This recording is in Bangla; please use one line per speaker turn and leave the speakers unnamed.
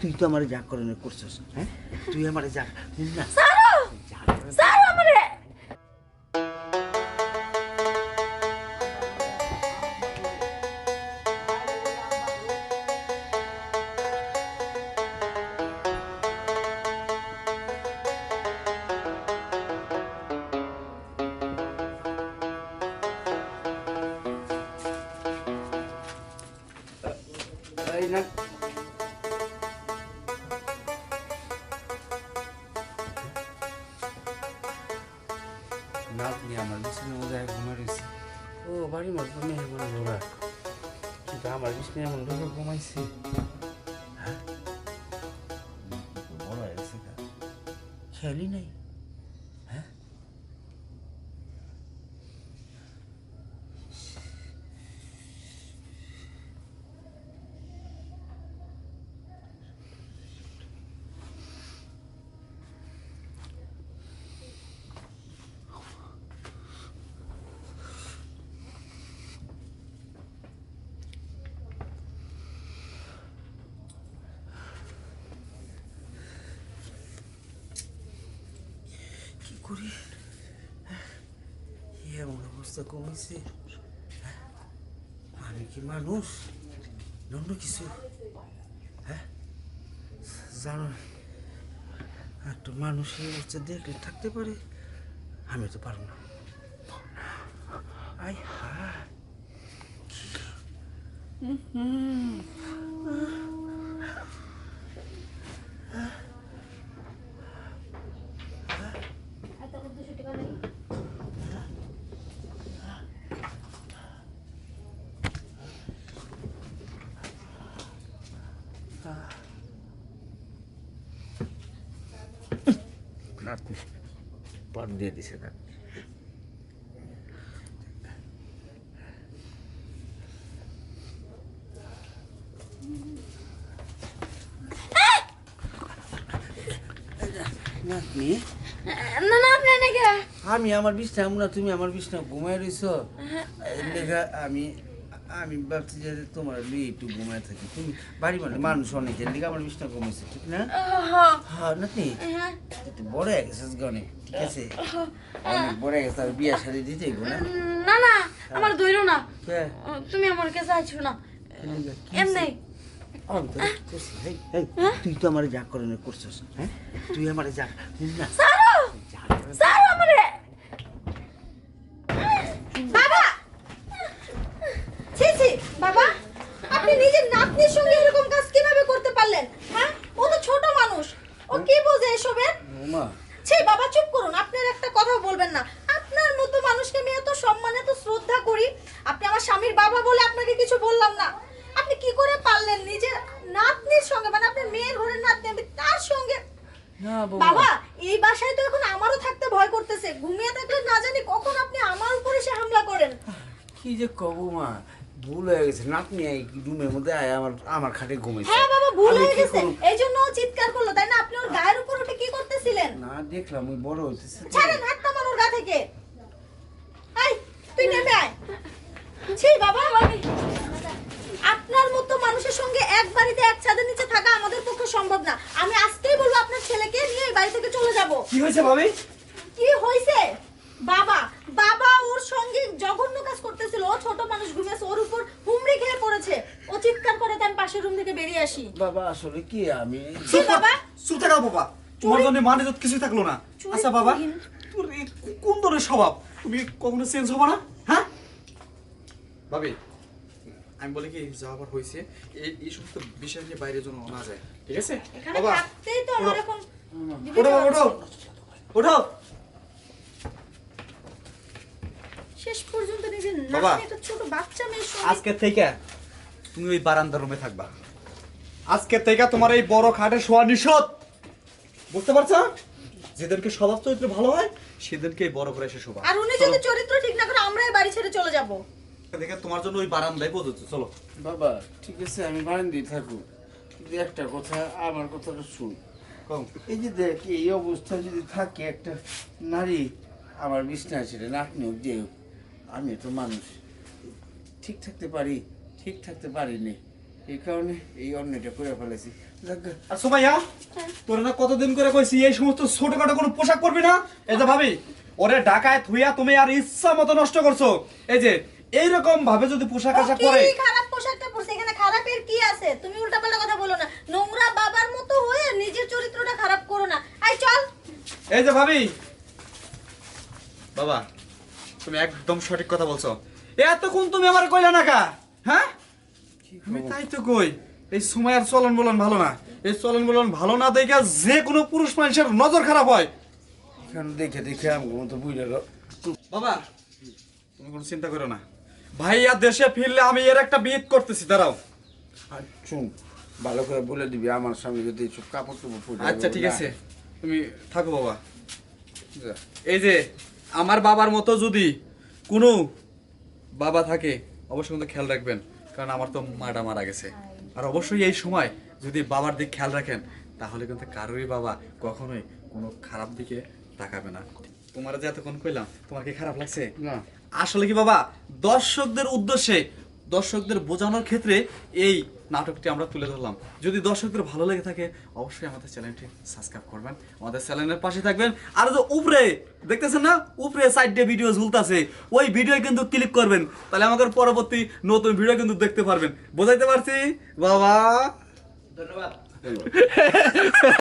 তুই তো আমার যা করে করছিস হ্যাঁ? তুই আমার যা না
সারো
যা
সারো আমারে
এই না
নাতনি আমার বিছানার মধ্যে ঘুমা রয়েছে
ও বাড়ি মার তো মেহমান ঘোরা কিন্তু আমার বিষ্ণু এমন ঢুকে ঘুমাইছি হ্যাঁ বড় হয়ে গেছে গা। খেয়ালই নাই হ্যাঁ করি। এমন অবস্থা কমেছে? হ্যাঁ? আমি কি মানুষ? অন্য কিছু? হ্যাঁ? জানো, একটা মানুষ এই অবস্থা দেখলে থাকতে পারে, আমি তো পারব না। আই হা নাতনি পাট দিয়ে দিছে নাতনি নাতনি
না না আপনি নাকি
আমি আমার বিছনা তুমি আমার বিছনা ঘুমায় রইছো। এর লেগা আমি আমি ভাবছি যে তোমার লিয়ে একটু ঘুমায় থাকি। তুমি বাড়ি মানে মানুষ অনেক এর আমার বিছনা ঘুমাইছে ঠিক না? হ্যাঁ নাতনি
হ্যাঁ।
বড় হয়ে গেছিস গো অনেক ঠিক আছে? অনেক বড় হয়ে গেছে আর বিয়া শাড়ি দিতে গো না?
না না আমার দইরো না।
হ্যাঁ।
তুমি আমার কাছে আছো না। এমনি।
তুই তো আমার যা করে করছিস হ্যাঁ? তুই আমার যা না
সারো
যা
সারো আমারে
বাবা ছি ছি বাবা আপনি নিজের নাতনির সঙ্গে এরকম কাজ কীভাবে করতে পারলেন হ্যাঁ ও তো ছোট মানুষ ও কি বোঝে এসবের? ছি বাবা চুপ করুন আপনার একটা কথা বলবেন না। আপনার মতো মানুষকে আমি এত সম্মান এত শ্রদ্ধা করি আপনি আমার স্বামীর বাবা বলে আপনাকে কিছু বললাম না। আপনি কি করে পারলেন নিজের নাতনির সঙ্গে মানে আপনার মেয়ের ঘরের নাতনি আমি তার সঙ্গে?
না
বাবা এই বাসায় তো এখন আমারও থাকতে ভয় করতেছে। ঘুমিয়ে থাকলে না জানি কখন আপনি আমার উপরে সে হামলা করেন।
কি যে কব মা। ভুল হয়ে গেছে নাতনি রুমের মধ্যে আয় আমার আমার খাটে ঘুমাইছে।
হ্যাঁ বাবা ভুল হয়ে গেছে। এই জন্য চিৎকার করল তাই না? আপনি ওর গায়ের উপর উঠে কি করতেছিলেন?
না দেখলাম ওই বড় হইতেছে।
ছাড়েন হাত নামান ওর গা থেকে। আই তুই নেমে আয়। ছি বাবা। আপনার মতো মানুষের সঙ্গে এক বাড়িতে এক ছাদের নিচে থাকা আমাদের পক্ষে সম্ভব না। আমি আজকেই বলব আপনার ছেলেকে নিয়ে এই বাড়ি থেকে চলে যাব।
কি হয়েছে ভাবি
কি হয়েছে বাবা বাবা ওর সঙ্গে জঘন্য কাজ করতেছিল ও ছোট মানুষ ঘুমিয়েছে ওর উপর হুমড়ি খেয়ে পড়েছে ও চিৎকার করে তাই আমি আসি।
বাবা আসলে কি আমি?
বাবা।
বাবা। তোমার জন্য মানে তো কিছুই থাকল না। আচ্ছা বাবা তোর কোন ধরনের স্বভাব? তুমি কখনো চেঞ্জ হবা না? হ্যাঁ? ভাবি আমি বলি কি যা আবার হয়েছে এই এই সমস্ত বিষয় নিয়ে বাইরে না যায় ঠিক আছে? বাবা
থাকতেই তো আমার
ওঠো। ওঠো ওঠো।
শেষ পর্যন্ত নিজের
বাবা।
একটা ছোট বাচ্চা
আজকে থেকে তুমি ওই বারান্দার রুমে থাকবা। আজকে থেকে তোমার এই বড় খাটে শোয়া নিষেধ। বুঝতে পারছ? যেদেরকে স্বভাব চরিত্র ভালো হয় সেদেরকে এই বড় করে এসে শোভা
আর উনি যদি চরিত্র ঠিক না করে আমরা এই বাড়ি ছেড়ে চলে যাব।
দেখে তোমার জন্য ওই বারান্দায় প্রযোজ্য চলো।
বাবা ঠিক আছে আমি বারান্দি থাকুক কিন্তু একটা কথা আমার কথাটা শুন।
কম
এই যে দেখ এই অবস্থা যদি থাকে একটা নারী আমার বিছনা ছেড়ে নাতনি হোক যে হোক আমি তো মানুষ। ঠিক থাকতে পারি ঠিক থাকতে পারিনি এই কারণে এই অন্যটা করে ফেলেছি।
আর সুমাইয়া তোর না কতদিন করে কইছি এই সমস্ত ছোটখাটো কোনো পোশাক পরবি না? এই যে ভাবি ওরে ঢাকায় থুইয়া তুমি আর ইচ্ছা মতো নষ্ট করছ। এই যে এইরকম ভাবে যদি পোশাক আশাক
কি
পরে
খারাপ পোশাকটা পরছে? এখানে খারাপের কি আছে? তুমি উল্টাপাল্টা কথা বলো না। নোংরা বাবার মতো হয়ে নিজের চরিত্রটা খারাপ করো না। আই চল।
এই যে ভাবি। বাবা তুমি একদম সঠিক কথা বলছো। এতক্ষণ তুমি আমার কইলা না কা? হ্যাঁ? আমি তাই তো কই এই সময়ের চলন বলন ভালো না। এই চলন বলন ভালো না দেখে যে কোনো পুরুষ মানুষের নজর খারাপ হয়।
দেখে দেখে আমি বুঝে
বাবা তুমি কোনো চিন্তা করো না। ভাইয়া দেশে ফিরলে আমি এর একটা বিয়ে করতেছি দাঁড়াও।
আর চুন ভালো করে বলে দিবি আমার সামনে যদি এইসব কাপড় টুপড়
আচ্ছা ঠিক আছে। তুমি থাকো বাবা।
যা।
এই যে আমার বাবার মতো যদি কোনো বাবা থাকে অবশ্যই কিন্তু খেয়াল রাখবেন। কারণ আমার তো মাটা মারা গেছে। আর অবশ্যই এই সময় যদি বাবার দিক খেয়াল রাখেন তাহলে কিন্তু কারোরই বাবা কখনোই কোনো খারাপ দিকে তাকাবে না। তোমার যে এতক্ষণ কইলাম তোমার কি খারাপ লাগছে?
না।
আসলে কি বাবা দর্শকদের উদ্দেশ্যে দর্শকদের বোঝানোর ক্ষেত্রে এই নাটকটি আমরা তুলে ধরলাম। যদি দর্শকদের ভালো লেগে থাকে অবশ্যই আমাদের চ্যানেলটি সাবস্ক্রাইব করবেন। আমাদের চ্যানেলের পাশে থাকবেন। আর যে উপরে দেখতেছেন না? উপরে সাইড সাইডে ভিডিও ঝুলতাছে। ওই ভিডিও কিন্তু ক্লিক করবেন। তাহলে আমাদের পরবর্তী নতুন ভিডিও কিন্তু দেখতে পারবেন। বোঝাইতে পারছি? বাবা!
ধন্যবাদ।